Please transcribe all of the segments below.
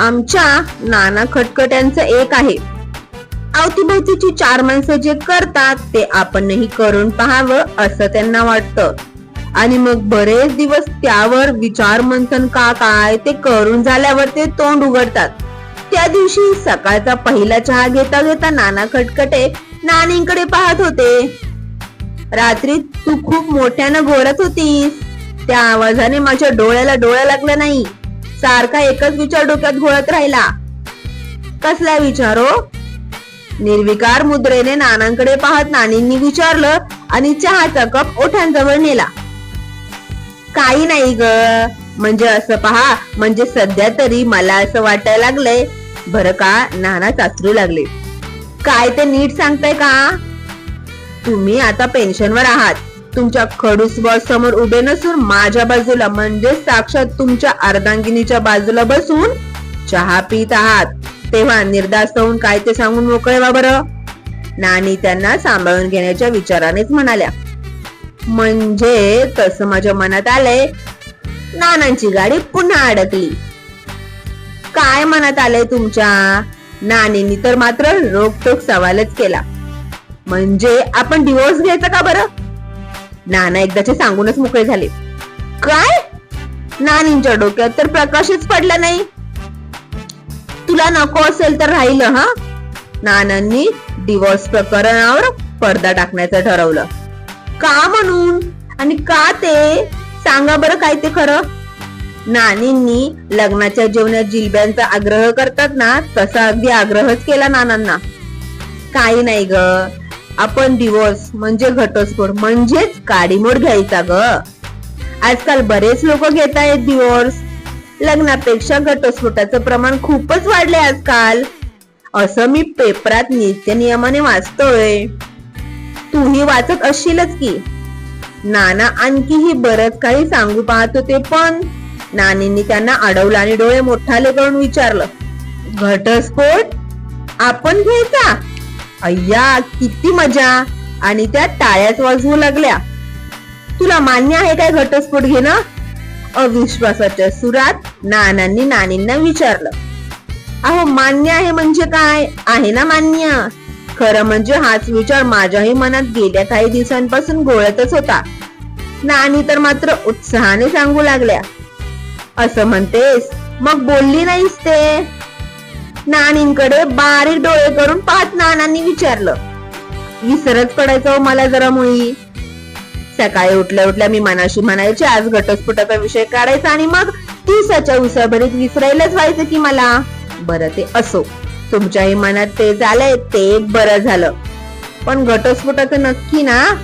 आमच्या नाना खटखट्यांचं एक आहे. अवतीभोवतीची चार माणसं जे करतात ते आपणही करून पाहावं असं त्यांना वाटतं. आणि मग बरेच दिवस त्यावर विचार मंथन का काय ते करून झाल्यावर ते तोंड उघडतात. त्या दिवशी सकाळचा पहिला चहा घेता घेता नाना खटखटे नानींकडे पाहत होते. रात्री तू खूप मोठ्यानं घोरत होतीस. त्या आवाजाने माझ्या डोळ्याला डोळा लागला नाही. सारखा एकच विचार डोक्यात घोळत राहिला. कसला विचार हो? निर्विकार मुद्रेने नानांकडे पाहत नानींनी विचारलं आणि चहाचा कप ओठांजवळ नेला. काही नाही ग. म्हणजे असं पहा म्हणजे सध्या तरी मला असं वाटायला लागलंय. बर का नाना चाचरू लागले. काय ते नीट सांगताय का? तुम्ही आता पेन्शनवर आहात. तुमच्या खडूस बॉस समोर उभे नसून माझ्या बाजूला म्हणजे साक्षात तुमच्या अर्धांगिनीच्या बाजूला बसून चहा पित आहात. तेव्हा निर्दास होऊन काय ते सांगून मोकळे वा बरं. नानी त्यांना सांभाळून घेण्याच्या विचारानेच म्हणाल्या. म्हणजे तसं माझ्या मनात आलंय नानांची गाडी पुन्हा अडकली. काय मनात आलंय तुमच्या? नानींनी तर मात्र रोकटोक सवालच केला. म्हणजे आपण डिवोर्स घ्यायचा का बरं? नाना एकदाचे सांगूनच मोकळे झाले. काय? नानींच्या डोक्यात तर प्रकाशच पडला नाही. तुला नको असेल तर राहिलं हा? नानांनी डिवोर्स प्रकरणावर पडदा टाकण्याचं ठरवलं. का म्हणून? आणि का ते? सांगा बरं काय ते खरं? नानींनी लग्नाच्या जेवणात जिलब्यांचा आग्रह करतात ना तसा अगदी आग्रहच केला नानांना. काही नाही ग आपण डिवोर्स म्हणजे घटस्फोट म्हणजेच काडीमोड घ्यायचा ग. आजकाल बरेच लोक घेत आहेत डिवोर्स लग्नापेक्षा घटस्फोटाचं प्रमाण खूपच वाढले आजकाल. असं मी पेपरात नित्य नियमाने वाचतोय. तूही वाचत असशीलच की. नाना आणखीही बरंच काही सांगू पाहत होते पण नानींनी त्यांना अडवलं आणि डोळे मोठाले करून विचारलं घटस्फोट आपण घ्यायचा? अय्या किती मजा. आणि त्या टाळ्याच वाजवू लागल्या. तुला मान्य आहे काय घटस्फोट घेणं? अविश्वासाच्या सुरात नानांनी नानींना विचारलं. अहो मान्य आहे म्हणजे काय? आहे ना मान्य? खरं म्हणजे हाच विचार माझ्याही मनात गेल्या काही दिवसांपासून गोळतच होता. नानी तर मात्र उत्साहाने सांगू लागल्या. असं म्हणतेस? मग बोलली नाहीस ते? नानींकडे बारीक डोळे करून पाच नानांनी विचारलं. विसरच पडायचं हो मला जरा मुळी. सकाळी उठल्या उठल्या मी मनाशी म्हणायचे आज घटस्फोटाचा विषय काढायचा आणि मग दिवसाच्या उसाभरीत विसरायलाच व्हायचं की मला? बरं ते असो. तुमच्याही मनात ते झालंय ते एक बरं झालं. पण घटस्फोटाचं नक्की ना?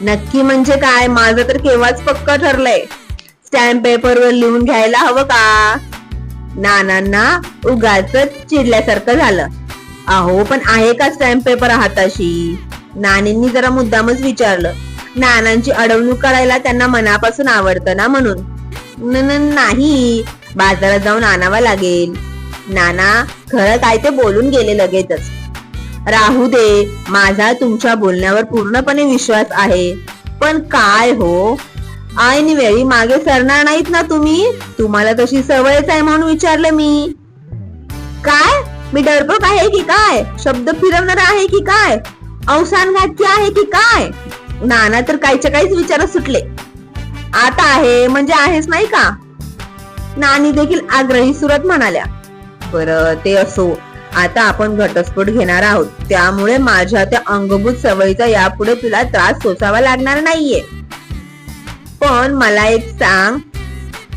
नक्की म्हणजे काय? माझं तर केव्हाच पक्क ठरलंय. स्टॅम्प पेपरवर लिहून घ्यायला हवं का? नानांना उगाच चिडल्यासारखं झालं. अहो पण आहे का स्टॅम्प पेपर हाताशी? नानींनी जरा मुद्दामच विचारलं. नानांची अडवणूक करायला त्यांना मनापासून आवडतं ना म्हणून. न- नाही बाजारात जाऊन आणावा लागेल. नाना खरं काय ते बोलून गेले लगेचच. राहू दे माझा तुमच्या बोलण्यावर पूर्णपणे विश्वास आहे. पण काय हो? ऐन वेळी मागे सरणार नाहीत ना तुम्ही? तुम्हाला तशी सवयच आहे म्हणून विचारलं मी. काय? मी डरपोक आहे की काय? शब्द फिरवणार आहे की काय? अवसान घातकी आहे की काय? नाना तर काहीच्या काहीच विचार सुटले. आता आहे म्हणजे आहेच नाही का? नानी देखील आग्रही सुरत म्हणाल्या. बर ते असो. आता आपण घटस्फोट घेणार आहोत. त्यामुळे माझ्या त्या अंगभूत सवयीचा यापुढे तुला त्रास सोसावा लागणार नाहीये. पण मला एक सांग.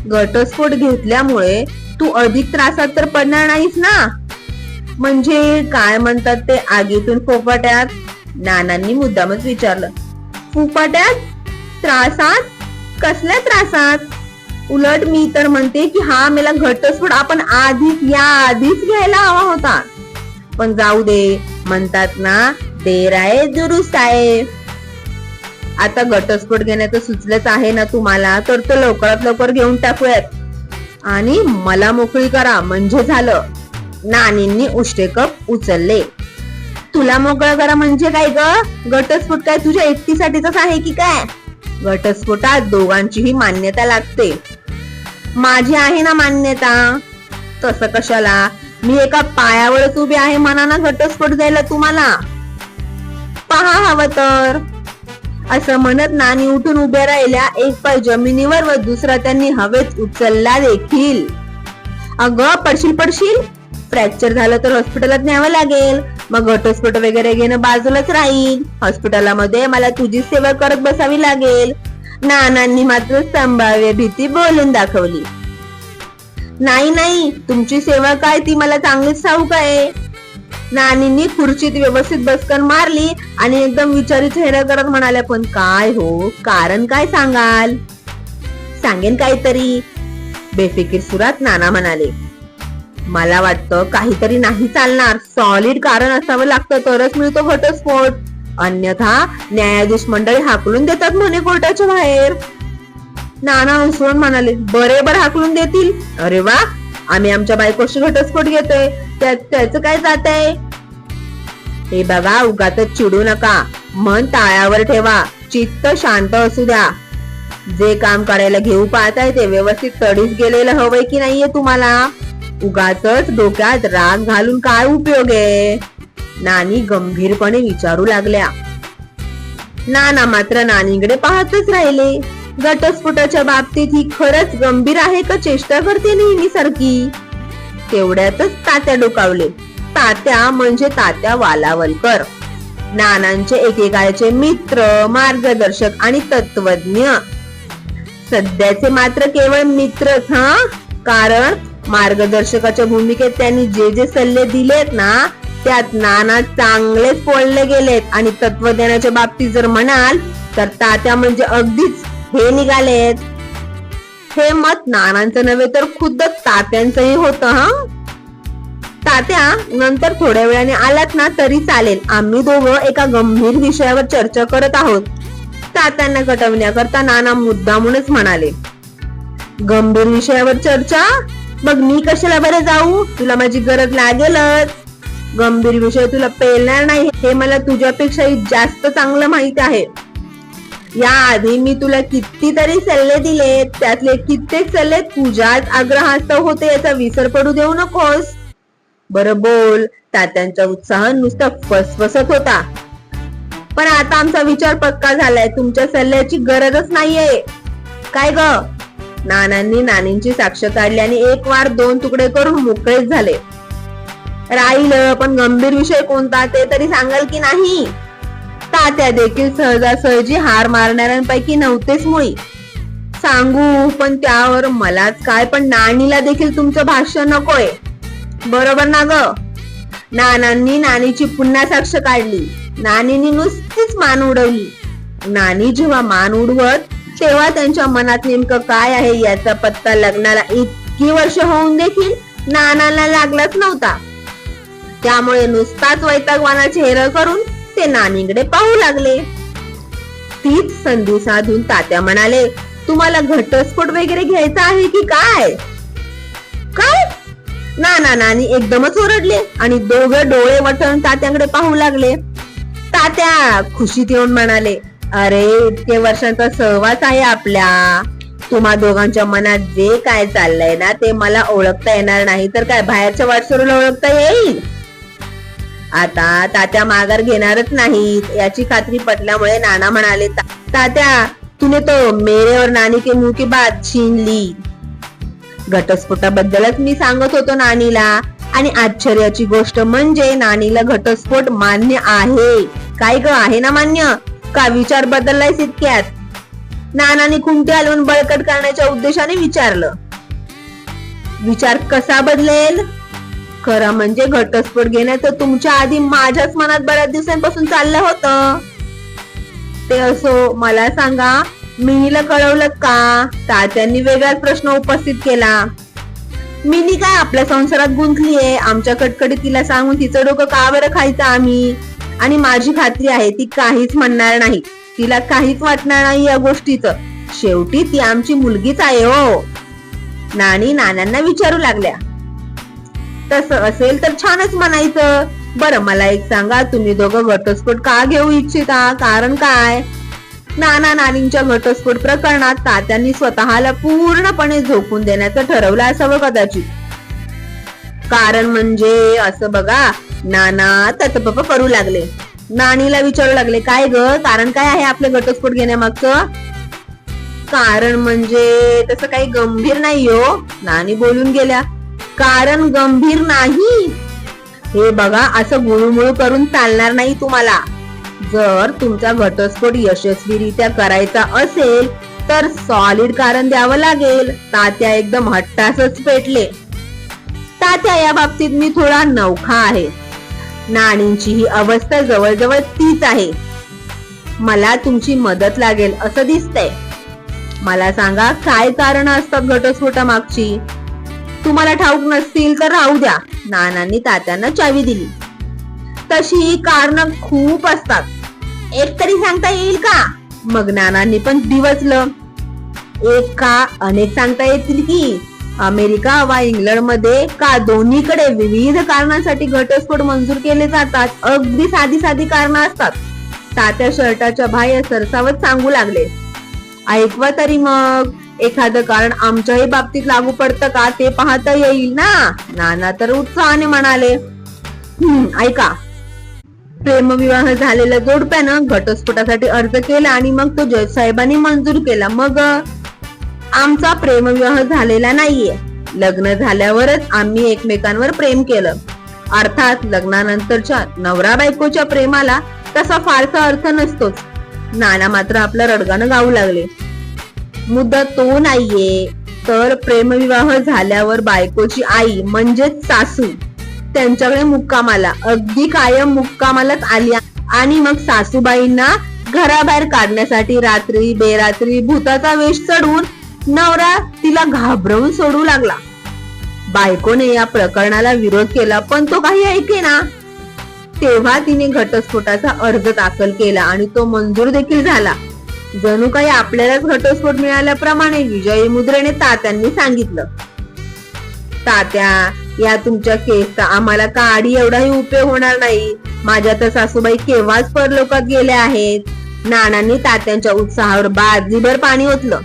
घटस्फोट घेतल्यामुळे तू अधिक त्रासात तर पडणार नाहीस ना? म्हणजे काय म्हणतात ते आगीतून फोफाट्यात? नानांनी मुद्दामच विचारलं. फुफाट्यात? त्रासात? कसल्या त्रासात? उलट मी तर म्हणते की हा मला घटस्फोट आपण आधीच या आधीच घ्यायला हवा होता. पण जाऊ दे म्हणतात ना देर आहे दुरुस्त आहे. आता घटस्फोट घेण्याचं सुचलंच आहे ना तुम्हाला? तर तो लवकरात लवकर घेऊन टाकूयात. आणि मला मोकळी करा म्हणजे झालं. नानींनी उष्टेकप उचलले. तुला मोकळं करा म्हणजे काय ग? घटस्फोट काय तुझ्या एकटीसाठीच आहे की काय? घटस्फोटात दोघांचीही मान्यता लागते. माझी आहे ना मान्यता. तसं कशाला? मी एका पायावरच उभी आहे मनानं घटस्फोट द्यायला तुम्हाला. पहा हवं तर. असं म्हणत नानी उठून उभ्या राहिल्या. एक पाय जमिनीवर व दुसरा त्यांनी हवेत उचलला देखील. अगं पडशील पडशील? फ्रॅक्चर झालं तर हॉस्पिटलात न्यावं लागेल. मग घटस्फोट वगैरे घेणं बाजूलाच राहील. हॉस्पिटलामध्ये मला तुझी सेवा करत बसावी लागेल. नानांनी मात्र संभाव्य भीती बोलून दाखवली. नाही नाही तुमची सेवा काय ती मला चांगलीच ठाऊक आहे. नानींनी खुर्चीत व्यवस्थित बसकन मारली आणि एकदम विचारी चेहरा करत म्हणाल्या पण काय हो? कारण काय सांगाल? सांगेन काहीतरी. बेफिकीर सुरात नाना म्हणाले मला वाटतं काहीतरी नाही चालणार. सॉलिड कारण असावं लागतं. तरच मिळतो घटस्फोट. अन्यथा न्यायाधीश मंडळी हाकलून देतात म्हणे कोर्टाच्या बाहेर. नाना हसवून म्हणाले बरे बर हाकलून देतील. अरे वा! आम्ही आमच्या बायकोशी घटस्फोट घेतोय. त्याचं काय जात आहे? हे बघा उगाच चिडू नका. मन ताळ्यावर ठेवा. चित्त शांत असू द्या. जे काम करायला घेऊ पाहताय ते व्यवस्थित तडीच गेलेलं हवंय की नाहीये तुम्हाला? उगाच डोक्यात राग घालून काय उपयोग आहे? नानी गंभीरपणे विचारू लागल्या. नाना मात्र नानीकडे पाहतच राहिले. घटस्फोटाच्या बाबतीत ही खरंच गंभीर आहे का चेष्टा करते नेहमी सारखी? तेवढ्यातच तात्या डोकावले. तात्या म्हणजे तात्या वालावलकर. नानांचे एकेकाळचे मित्र मार्गदर्शक आणि तत्वज्ञ. सध्याचे मात्र केवळ मित्रच हा? कारण मार्गदर्शकाच्या भूमिकेत त्यांनी जे जे सल्ले दिलेत ना त्यात नाना चांगलेच पोळले गेलेत. आणि तत्वज्ञानाच्या बाबतीत जर म्हणाल तर तात्या म्हणजे अगदीच हे निघालेत. हे मत नानांचं नव्हे तर खुद्द तात्यांचंही होत हा? तात्या नंतर थोड्या वेळाने आलात ना तरी चालेल. आम्ही दोघं एका गंभीर विषयावर चर्चा करत आहोत. तात्यांना कटवण्याकरता नाना मुद्दामूनच म्हणाले गंभीर विषयावर चर्चा? मग मी कशाला बरं जाऊ? तुला माझी गरज लागेलच. गंभीर विषय तुला पेलणार नाही हे मला तुझ्यापेक्षाही जास्त चांगलं माहीत आहे. या आधी मी तुला कितीतरी सल्ले दिले त्यातले कित्येक सल्ले तुझ्याच आग्रहास्तव होते याचा विसर पडू देऊ नकोस. बर बोल तात्यांचा उत्साह नुसता फसफसत होता. पण आता आमचा विचार पक्का झालाय तुमच्या सल्ल्याची गरजच नाहीये. काय ग? नानांनी नानींची साक्ष काढली आणि एक वार दोन तुकडे करून मोकळेच झाले. राहिलं पण गंभीर विषय कोणता ते तरी सांगाल की नाही? का त्या देखील सहजासहजी हार मारणाऱ्यांपैकी नव्हतेच मुळी. सांगू पण त्यावर मलाच काय पण नाणीला देखील तुमचं भाष्य नकोय. बरोबर ना ग? नानांनी नानीची पुन्हा साक्ष काढली. नानीनी नुसतीच मान उडवली. नानी जेव्हा मान उडवत तेव्हा त्यांच्या मनात नेमकं काय आहे याचा पत्ता लग्नाला इतकी वर्ष होऊन देखील नानाला लागलाच नव्हता. त्यामुळे नुसताच वैतागवाना चेहरा करून ते नानीकडे पाहू लागले. तीच संधी साधून तात्या म्हणाले तुम्हाला घटस्फोट वगैरे घ्यायचा आहे की काय? काय? नाना नानी एकदमच ओरडले आणि दोघं डोळे वटवून तात्याकडे पाहू लागले. तात्या खुशीत येऊन म्हणाले अरे इतके वर्षांचा सहवास आहे आपल्या. तुम्हा दोघांच्या मनात जे काय चाललंय ना ते मला ओळखता येणार नाही तर काय बाहेरच्या वाटसरूला ओळखता येईल? आता तात्या माघार घेणारच नाहीत. याची खात्री पटल्यामुळे नाना म्हणाले तात्या तुने तो मेरे और नानी के मुंह की बात छीन ली घटस्फोटाबद्दलच मी सांगत होतो नानीला. आणि आश्चर्याची गोष्ट म्हणजे नानीला घटस्फोट मान्य आहे. काय ग आहे ना मान्य? का विचार बदललाय इतक्यात? नानाने खुंटी हलवून बळकट करण्याच्या उद्देशाने विचारलं. विचार कसा बदलेल? खरं म्हणजे घटस्फोट घेण्याचं तुमच्या आधी माझ्याच मनात बऱ्याच दिवसांपासून चाललं होतं. ते असो मला सांगा मिनीला कळवलं का? तात्यांनी वेगळाच प्रश्न उपस्थित केला. मिनी काय आपल्या संसारात गुंतलीये? आमच्या कटकटी तिला सांगून तिचं डोकं का बरं खायचं आम्ही? आणि माझी खात्री आहे ती काहीच म्हणणार नाही. तिला काहीच वाटणार नाही या गोष्टीचं. शेवटी ती आमची मुलगीच आहे हो. नाणी नानांना विचारू लागल्या. तसं असेल तर छानच म्हणायचं. बरं मला एक सांगा तुम्ही दोघं घटस्फोट का घेऊ इच्छिता? कारण काय? नाना नानींच्या घटस्फोट प्रकरणात तात्यांनी स्वतःला पूर्णपणे झोकून देण्याचं ठरवलं असावं कदाचित. कारण म्हणजे असं बघा नाना ततपप करू लागले. नानीला विचारू लागले काय ग? कारण काय आहे आपलं घटस्फोट घेण्यामागचं? कारण म्हणजे तसं काही गंभीर नाही हो नानी बोलून गेल्या. कारण गंभीर नाही. हे बघा असं गुळूमुळू करून चालणार नाही तुम्हाला. जर तुमचा घटस्फोट यशस्वीरित्या करायचा असेल तर सॉलिड कारण द्यावं लागेल. तात्या एकदम हट्टासच पेटले. तात्या या बाबतीत मी थोडा नवखा आहे. नाणींची ही अवस्था जवळजवळ तीच आहे. मला तुमची मदत लागेल असं दिसतंय. मला सांगा काय कारण असतात घटस्फोटामागची? तुम्हाला ठाऊक नसतील तर राहू द्या. नानांनी तात्यांना चावी दिली. तशी कारण खूप असतात. एक तरी सांगता येईल का? मग नानांनी पण दिवसलं. एक का अनेक सांगता येतील की अमेरिका वा इंग्लंडमध्ये का दोन्हीकडे विविध कारणांसाठी घटस्फोट मंजूर केले जातात? अगदी साधी साधी कारण असतात. तात्या शर्टाच्या बाह्य सरसावत सांगू लागले. ऐकवा तरी मग. एखादं कारण आमच्याही बाबतीत लागू पडतं का ते पाहता येईल ना? नाना तर उत्साहाने म्हणाले ऐका. प्रेमविवाह झालेल्या जोडप्यानं घटस्फोटासाठी अर्ज केला आणि मग तो जज साहेबांनी मंजूर केला. मग आमचा प्रेमविवाह झालेला नाहीये. लग्न झाल्यावरच आम्ही एकमेकांवर प्रेम केलं. अर्थात लग्नानंतरच्या नवरा बायकोच्या प्रेमाला तसा फारसा अर्थ नसतोच. नाना मात्र आपलं रडगानं गाऊ लागले. मुद्दा तो नाहीये. तर प्रेमविवाह झाल्यावर बायकोची आई म्हणजेच सासू त्यांच्याकडे मुक्कामाला अगदी कायम मुक्कामालाच आली आणि मग सासूबाईंना घराबाहेर काढण्यासाठी रात्री बेरात्री भूताचा वेश चढवून नवरा तिला घाबरवून सोडू लागला. बायकोने या प्रकरणाला विरोध केला पण तो काही ऐकेना तेव्हा तिने घटस्फोटाचा अर्ज दाखल केला आणि तो मंजूर देखील झाला. जणू काही आपल्यालाच घटस्फोट मिळाल्याप्रमाणे विजयी मुद्रेने तात्यांनी सांगितलं. तात्या या तुमच्या केसचा आम्हाला काडी एवढाही उपयोग होणार नाही. माझ्या तर सासूबाई केव्हाच परलोकात गेल्या आहेत. नानांनी तात्यांच्या उत्साहावर बाजीभर पाणी ओतलं.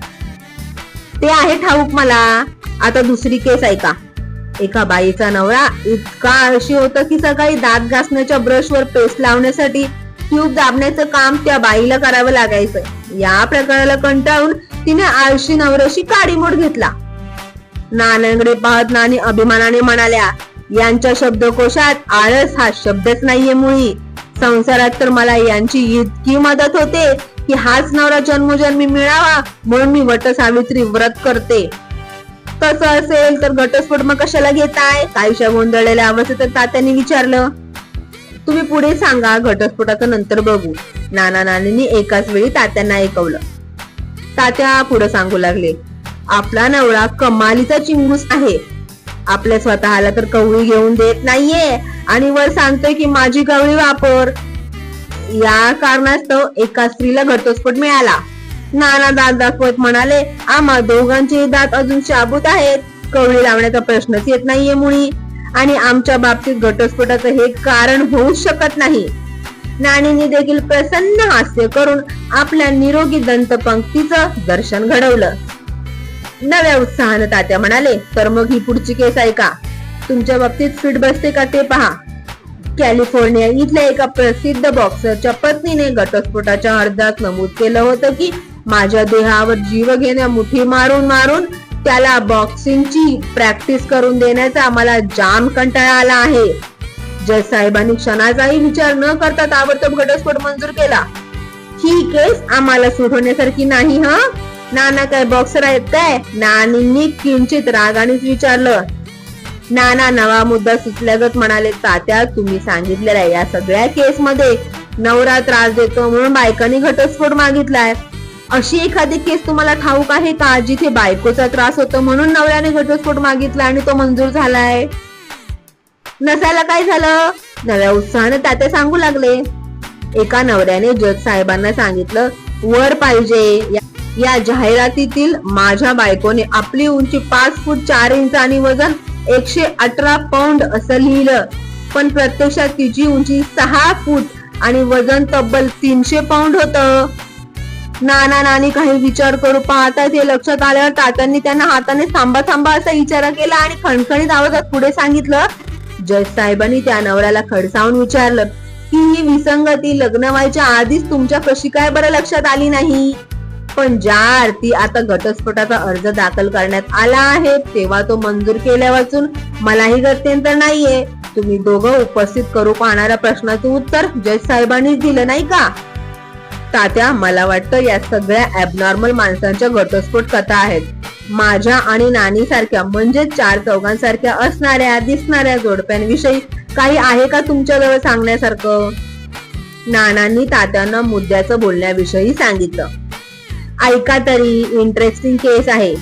ते आहे ठाऊक मला. आता दुसरी केस ऐका. एका बाईचा नवरा इतका आळशी होता की सकाळी दात घासण्याच्या ब्रशवर पेस्ट लावण्यासाठी ट्यूब दाबण्याचं काम त्या बाईला करावं लागायचं. या प्रकाराला कंटाळून तिने आळशी नवऱ्याशी काडीमोड घेतला. नानांकडे पाहत नानी अभिमानाने म्हणाल्या यांच्या शब्दकोशात आळस हा शब्दच नाहीये मुळी. संसारात तर मला यांची इतकी मदत होते की हाच नवरा जन्मोजन्मी मिळावा म्हणून मी वट सावित्री व्रत करते. तसं असेल तर घटस्फोट मग कशाला घेताय? काहीशा गोंधळलेल्या अवस्थेत तात्याने विचारलं तुम्ही पुढे सांगा घटस्फोटाचं नंतर बघू. नाना नानींनी एकाच वेळी तात्यांना ऐकवलं. तात्या पुढे सांगू लागले आपला नवरा कमालीचा चिंगूस आहे. आपल्या स्वतःला तर कवळी घेऊन देत नाहीये आणि वर सांगतोय की माझी कवळी वापर. या कारणास्तव एका स्त्रीला घटस्फोट मिळाला. नाना दात दाखवत म्हणाले आम्हा दोघांचे दात अजून शाबूत आहेत. कवळी लावण्याचा प्रश्नच येत नाहीये मुळी. आणि आमच्या बाबतीत घटस्फोटाचं हे कारण होऊ शकत नाही. नाणींनी देखील प्रसन्न हास्य करून आपल्या निरोगी दंतपंक्तीचं दर्शन घडवलं. नव्या उत्साहानं तात्या म्हणाले तर मग ही पुढची केस ऐका तुमच्या बाबतीत फिट बसते का ते पहा. कॅलिफोर्निया इथल्या एका प्रसिद्ध बॉक्सरच्या पत्नीने घटस्फोटाच्या अर्जात नमूद केलं होतं की माझ्या देहावर जीव घेण्या मुठी मारून मारून त्याला बॉक्सिंगची प्रॅक्टिस करून देण्याचा आम्हाला जाम कंटाळा आला आहे. जज साहेबांनी क्षणाचाही विचार न करता ताबडतोब घटस्फोट मंजूर केला. ही केस आम्हाला सोडवण्यासारखी नाही हा? नाना काय बॉक्सर आहेत काय? नानींनी किंचित रागानेच विचारलं. नाना नवा मुद्दा सुचल्यागत म्हणाले तात्या तुम्ही सांगितलेल्या या सगळ्या केस मध्ये. नवरा त्रास देतो म्हणून बायकांनी घटस्फोट मागितलाय. अशी एखादी केस तुम्हाला ठाऊक आहे का जिथे बायकोचा त्रास होतो म्हणून नवऱ्याने घटस्फोट मागितला आणि तो मंजूर झालाय? नसायला काय झालं? नव्या उत्साहाने तात्या सांगू लागले. एका नवऱ्याने जज साहेबांना सांगितलं वर पाहिजे. या- या जाहिरातीतील माझ्या बायकोने आपली उंची पाच फूट चार इंच आणि वजन एकशे अठरा पौंड असं लिहिलं. पण प्रत्यक्षात तिची उंची सहा फूट आणि वजन तब्बल तीनशे पौंड होत. नाना नानी काही विचार करू पाहता ते लक्षात आल्यावर तात्यांनी त्यांना हाताने थांबा थांबा असा इशारा केला आणि खणखणीत आवाजात पुढे सांगितलं जज साहेबांनी त्या नवऱ्याला खडसावून विचारलं की ही विसंगती लग्न व्हायच्या आधीच तुमच्या कशी काय बरं लक्षात आली नाही? पण ज्या आरती आता घटस्फोटाचा अर्ज दाखल करण्यात आला आहे तेव्हा तो मंजूर केल्या वाचून मलाही गत्यंतर नाहीये. तुम्ही दोघं उपस्थित करू पाहणाऱ्या प्रश्नाचं उत्तर जज साहेबांनीच दिलं नाही का? तात्या मला वाटतं या सगळ्या ऍबनॉर्मल माणसांच्या घटस्फोट कथा आहेत. माझ्या आणि नानी सारख्या म्हणजे चार चौघांसारख्या असणाऱ्या दिसणाऱ्या जोडप्यांविषयी काही आहे का तुमच्याजवळ सांगण्यासारखं? नानांनी तात्यांना मुद्द्याचं बोलण्याविषयी सांगितलं. ऐका तरी इंटरेस्टिंग केस आहे.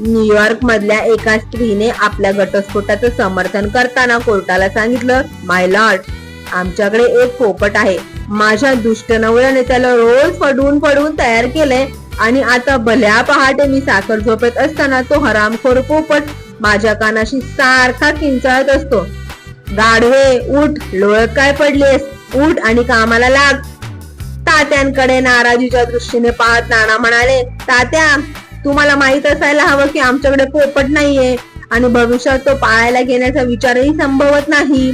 न्यूयॉर्क मधल्या एका स्त्रीने आपल्या घटस्फोटाचं समर्थन करताना कोर्टाला सांगितलं माय लॉर्ड आमच्याकडे एक पोपट आहे. माझ्या दुष्ट नवऱ्याने त्याला रोज फडवून पडून तयार केलंय. आणि आता भल्या पहाटे मी साखर झोपेत असताना तो हरामखोर पोपट माझ्या कानाशी सारखा किंचाळत असतो. गाढवे उठ लोळत काय पडलीस? उठ आणि कामाला लाग. तात्यांकडे नाराजीच्या दृष्टीने पाहत नाना म्हणाले तात्या तुम्हाला माहीत असायला हवं की आमच्याकडे पोपट नाहीये आणि भविष्यात तो पाळायला घेण्याचा विचारही संभवत नाही.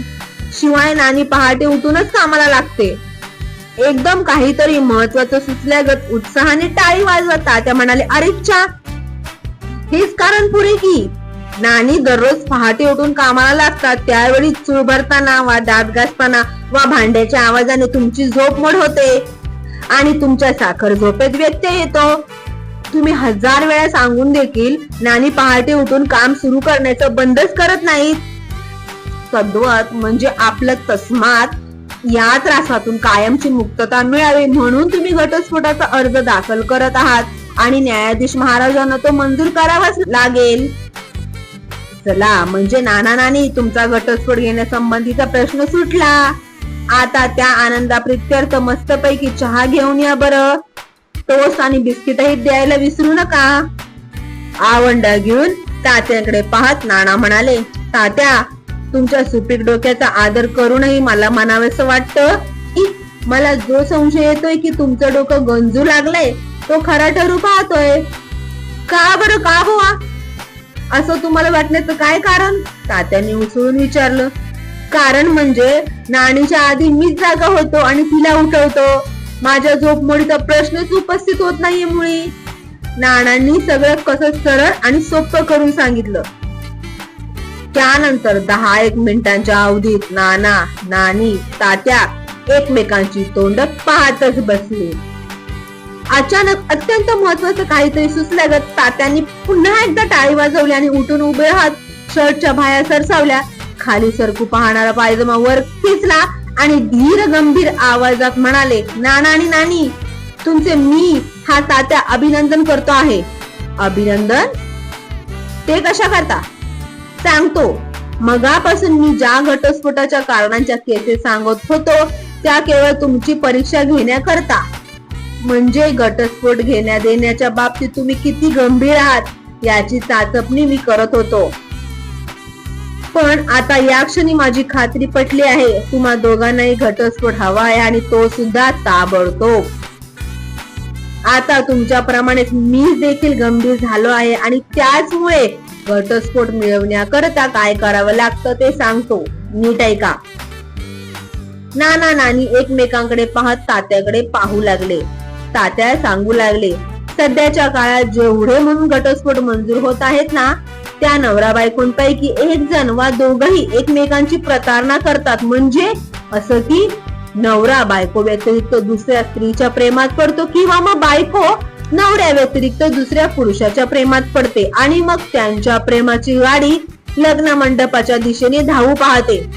शिवाय नानी पहाटे उठूनच कामाला लागते. एकदम काहीतरी महत्वाचं सुचल्यागत उत्साहाने टाळी वाजवत तात्या म्हणाले अरे हेच कारण पुरे की नानी दररोज पहाटे उठून कामाला लागतात. त्यावेळी चूळ भरताना वा दात घासताना वा भांड्याच्या आवाजाने तुमची झोप मोड होते आणि तुमच्या साखर झोपेत व्यत्यय येतो. तुम्ही हजार वेळा सांगून देखील नानी पहाटे उठून काम सुरू करण्याचं बंदच करत नाहीत. सद्वत म्हणजे आपलं तस्मात या त्रासातून कायमची मुक्तता मिळावी म्हणून तुम्ही घटस्फोटाचा अर्ज दाखल करत आहात. आणि न्यायाधीश महाराजांना तो मंजूर करावाच लागेल. चला म्हणजे नाना नानी तुमचा घटस्फोट घेण्यासंबंधीचा प्रश्न सुटला. आता त्या आनंदा प्रित्यर्थ मस्तपैकी चहा घेऊन या बरं. टोस्ट आणि बिस्किटही द्यायला विसरू नका. आवंडा घेऊन तात्याकडे पाहत नाना म्हणाले तात्या तुमच्या सुपीक डोक्याचा आदर करूनही मला म्हणावंसं वाटतं? की मला जो संशय येतोय की तुमचं डोकं गंजू लागलंय तो खरा ठरू पाहतोय. का बरं का बुवा? असं तुम्हाला वाटण्याचं काय कारण? तात्याने उसळून विचारलं. कारण म्हणजे नाणीच्या आधी मीच जागा होतो आणि तिला उठवतो. माझ्या झोपमोडीचा प्रश्नच उपस्थित होत नाहीये मुळी. नाणांनी सगळं कसं सरळ आणि सोपं करून सांगितलं. त्यानंतर दहा एक मिनिटांच्या अवधीत नाना नानी तात्या एकमेकांची तोंड पाहतच बसली. अचानक अत्यंत महत्वाचं काहीतरी सुचल्यागत तात्यांनी पुन्हा एकदा टाळी वाजवली आणि उठून उभे राहत शर्टच्या बाहेर सरसावल्या. खाली सरकू पाहणारा पायजमा वर खेचला आणि धीर गंभीर आवाजात म्हणाले नाना आणि नानी तुमचे मी हा तात्या अभिनंदन करतो आहे. अभिनंदन? ते कशा करता सांगतो. मगापासून मी ज्या घटस्फोटाच्या कारणांच्या केसेस सांगत होतो त्या केवळ तुमची परीक्षा घेण्याकरता. म्हणजे घटस्फोट घेण्या देण्याच्या बाबतीत तुम्ही किती गंभीर आहात याची चाचपणी मी करत होतो. पण आता या क्षणी माझी खात्री पटली आहे तुम्हा दोघांनाही घटस्फोट हवा आहे आणि तो सुद्धा ताबडतोब. आता तुमच्याप्रमाणेच मी देखील गंभीर झालो आहे आणि त्याचमुळे घटस्फोट मिळवण्याकरता काय करावं लागतं ते सांगतो. नीट ऐका. नाना नानी एकमेकांकडे पाहत तात्याकडे पाहू लागले. तात्या सांगू लागले सध्याच्या काळात जेवढे म्हणून घटस्फोट मंजूर होत आहेत ना त्या नवरा बायकोंपैकी एक जण वा दोघही एकमेकांची प्रतारणा करतात. म्हणजे असं की नवरा बायको व्यतिरिक्त दुसऱ्या स्त्रीच्या प्रेमात पडतो किंवा मग बायको नवऱ्या व्यतिरिक्त दुसऱ्या पुरुषाच्या प्रेमात पडते आणि मग त्यांच्या प्रेमाची गाडी लग्न मंडपाच्या दिशेने धावू पाहते.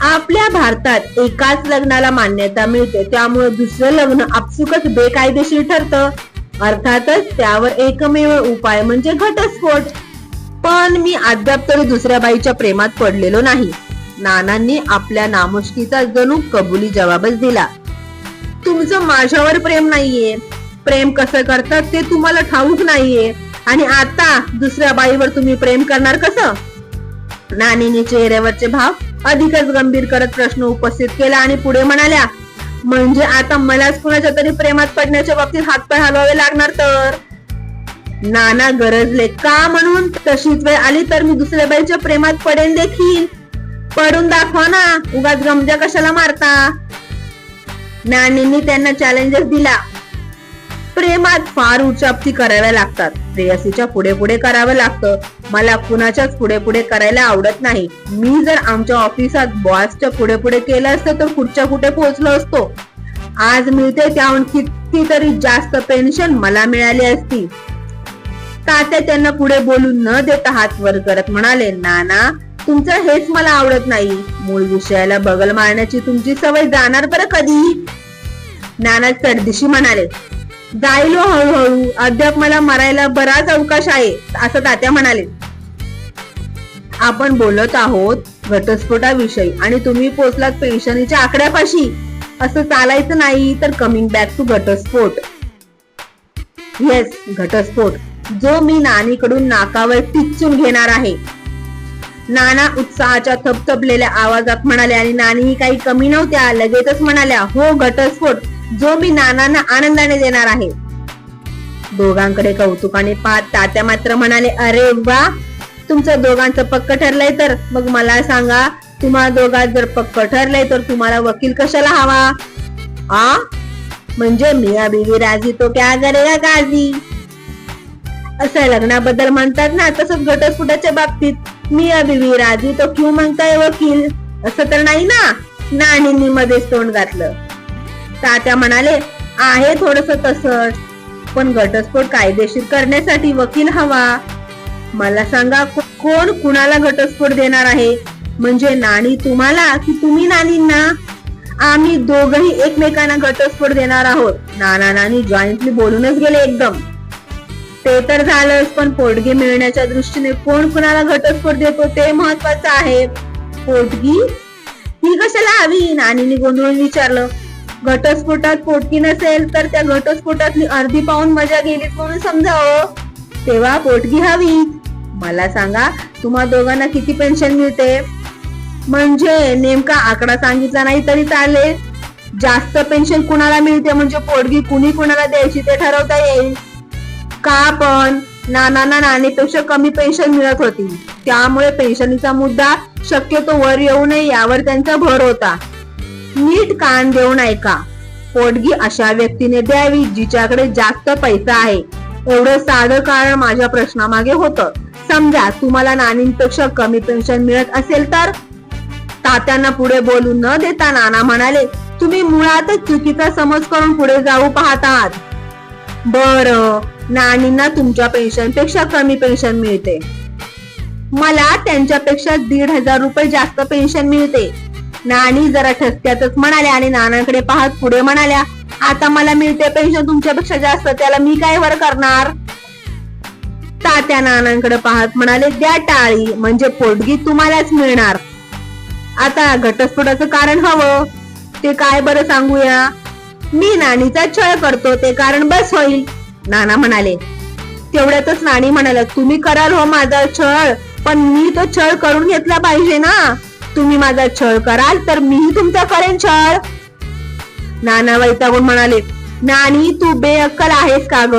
आपल्या भारतात एकाच लग्नाला मान्यता मिळते त्यामुळे दुसरं लग्न आपसुकच बेकायदेशीर ठरतं. अर्थातच त्यावर एकमेव उपाय म्हणजे घटस्फोट. पण मी अद्याप तरी दुसऱ्या बाईच्या प्रेमात पडलेलो नाही. नानांनी आपल्या नामुष्कीचा जणू कबुली जवाबच दिला. तुमचं माझ्यावर प्रेम नाहीये. प्रेम कसं करतात ते तुम्हाला ठाऊक नाहीये. आणि आता दुसऱ्या बाईवर तुम्ही प्रेम करणार कसं? नानीने चेहऱ्यावरचे भाव अधिकच गंभीर करत प्रश्न उपस्थित केला आणि पुढे म्हणाल्या म्हणजे आता मलाच कुणाच्या तरी प्रेमात पडण्याच्या बाबतीत हातपाय हलवावे लागणार तर? नाना गरजले का म्हणून? तशीच वेळ आली तर मी दुसऱ्या बाईच्या प्रेमात पडेल देखील. पडून दाखवा ना उगाच गमजा कशाला मारता? नानींनी त्यांना चॅलेंजेस दिला. प्रेमात फार उच्चाप्ती कराव्या लागतात. प्रेयसीच्या पुढे पुढे करावं लागतं. मला कुणाच्याच पुढे पुढे करायला आवडत नाही. मी जर आमच्या ऑफिसात बॉसच्या पुढे पुढे केलं असतं तर कुठच्या कुठे पोहोचलो असतो? आज मिळते त्याहून कितीतरी जास्त पेन्शन मला मिळाली असती. तात्या त्यांना पुढे बोलून न देता हात वर करत म्हणाले नाना तुमचं हेच मला आवडत नाही. मूळ विषयाला बगल मारण्याची तुमची सवय जाणार बरं कधी? नाना चढदिशी म्हणाले जाईल हळूहळू. अद्याप मला मरायला बराच अवकाश आहे असं तात्या म्हणाले. आपण बोलत आहोत घटस्फोटाविषयी आणि तुम्ही पोचलात पेन्शनीच्या आकड्यापाशी. असं चालायचं नाही तर कमिंग बॅक टू घटस्फोट. येस घटस्फोट. जो मी नानीकडून नाकावर टिचून घेणार आहे. नाना उत्साहाच्या थपथपलेल्या आवाजात म्हणाले आणि नानी काही कमी नव्हत्या लगेचच म्हणाल्या हो घटस्फोट. जो मी नानांना आनंदाने देणार आहे. दोघांकडे कौतुकाने पाहत तात्या मात्र म्हणाले अरे वा! तुमचं दोघांचं पक्क ठरलंय तर मग मला सांगा तुम्हा दोघात जर पक्क ठरलंय तर तुम्हाला वकील कशाला हवा? आ? म्हणजे मिया बीवी राजी तो क्या करेगा गाजी असं लग्नाबद्दल म्हणतात ना तसंच घटस्फोटाच्या बाबतीत मिया बीवी राजी तो क्यू म्हणताय वकील? असं तर नाही ना नानींनी मध्येच तोंड घातलं. तात्या म्हणाले आहे थोडस तसंच पण घटस्फोट कायदेशीर करण्यासाठी वकील हवा. मला सांगा कोण कुणाला घटस्फोट देणार आहे? म्हणजे नानी तुम्हाला की तुम्ही नानींना आम्ही दोघही एकमेकांना घटस्फोट देणार आहोत. नाना नानी जॉईंटली बोलूनच गेले एकदम. ते तर झालंच पण पोटगी मिळण्याच्या दृष्टीने कोण कुणाला घटस्फोट देतो ते महत्वाचं आहे. पोटगी? ही कशाला हवी? नानीने गोंधळून विचारलं. घटस्फोटात पोटकी नसेल तर त्या घटस्फोटातली अर्धी पाहून मजा गेलीच म्हणून समजावं. तेव्हा पोटगी हवी. मला सांगा तुम्हा दोघांना किती पेन्शन मिळते? म्हणजे नेमका आकडा सांगितला नाही तरी चालेल. जास्त पेन्शन कुणाला मिळते? म्हणजे पोटगी कुणी कुणाला द्यायची ते ठरवता येईल. का पण? नानांना नाणीपेक्षा कमी पेन्शन मिळत होती. त्यामुळे पेन्शनीचा मुद्दा शक्यतो वर येऊ नये यावर त्यांचा भर होता. नीट कान देऊन ऐका. पोटगी अशा व्यक्तीने द्यावी जिच्याकडे जास्त पैसा आहे. एवढं साधं कारण माझ्या प्रश्नामागे होतं. समजा तुम्हाला नानींपेक्षा कमी पेन्शन मिळत असेल तर? तात्यांना पुढे बोलू न देता नाना म्हणाले तुम्ही मुळातच चुकीचा समज करून पुढे जाऊ पाहतात. बर नानींना तुमच्या पेन्शनपेक्षा कमी पेन्शन मिळते. मला त्यांच्यापेक्षा दीड हजार रुपये जास्त पेन्शन मिळते. नानी जरा ठसक्यातच म्हणाल्या आणि नानांकडे पाहत पुढे म्हणाल्या आता मला मिळते पेन्शन तुमच्यापेक्षा जास्त त्याला मी काय वर करणार? तात्या नानांकडे पाहत म्हणाले द्या टाळी म्हणजे पोटगी तुम्हालाच मिळणार. आता घटस्फोटाचं कारण हवं. ते काय बरं सांगूया? मी नानीचा छळ करतो ते कारण बस होईल. नाना म्हणाले तेवढ्यातच नानी म्हणाल्या तुम्ही कराल हो माझा छळ पण मी तो छळ करून घेतला पाहिजे ना? तुम्ही माझा छळ कराल तर मीही तुमचा करेन छळ. नाना वैतागून म्हणाले नानी तू बेअक्कल आहेस का ग?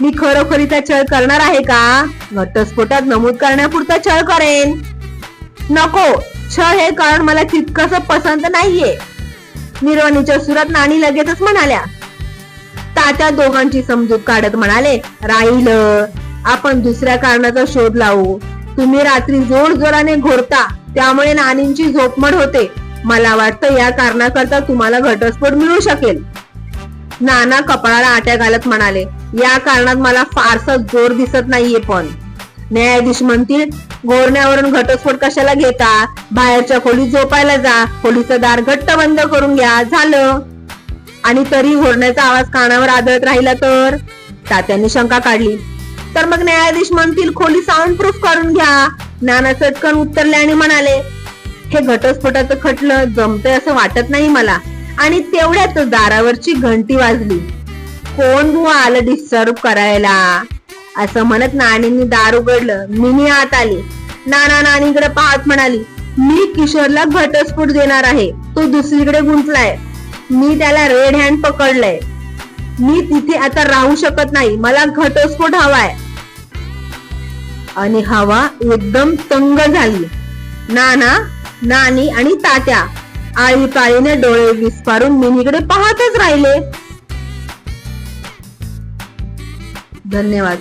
मी खरोखरीचा छळ करणार आहे का? घटस्फोटात नमूद करण्यापुरता छळ करेन. नको छळ हे कारण मला तितकस पसंत नाहीये. निर्वाणीच्या सुरात नानी लगेचच म्हणाल्या. तात्या दोघांची समजूत काढत म्हणाले राहिलं. आपण दुसऱ्या कारणाचा शोध लावू. तुम्ही रात्री जोर जोराने घोरता. त्यामुळे नानींची झोपमड होते. मला वाटतं या कारणाकरता तुम्हाला घटस्फोट मिळू शकेल. नाना कपाळाला आट्या घालत म्हणाले या कारणात मला फारसा जोर दिसत नाहीये पण. न्यायाधीश म्हणतील गोरण्यावरून घटस्फोट कशाला घेता? बाहेरच्या खोलीत झोपायला जा. खोलीचं दार घट्ट बंद करून घ्या. झालं. आणि तरी घोरण्याचा आवाज कानावर आदळत राहिला तर? तात्यांनी शंका काढली. तर मग न्यायाधीश म्हणतील खोली साऊंड प्रूफ करून घ्या. नाना चटकन उत्तरले आणि म्हणाले हे घटस्फोटाचं खटलं जमतंय असं वाटत नाही मला. आणि तेवढ्यात दारावरची घंटी वाजली. कोण बुवा हो आलं डिस्टर्ब करायला? असं म्हणत नानींनी दार उघडलं. मिनी आत आली. नाना नानीकडे पाहत म्हणाली मी किशोरला घटस्फोट देणार आहे. तो दुसरीकडे गुंतलाय. मी त्याला रेड हँड पकडलंय. मी तिथे आता राहू शकत नाही. मला घटस्फोट हवाय. आणि हवा एकदम तंग झाली. नाना नानी आणि तात्या आळीपाळीने डोळे विस्फारून मिनीकडे पाहतच राहिले. धन्यवाद.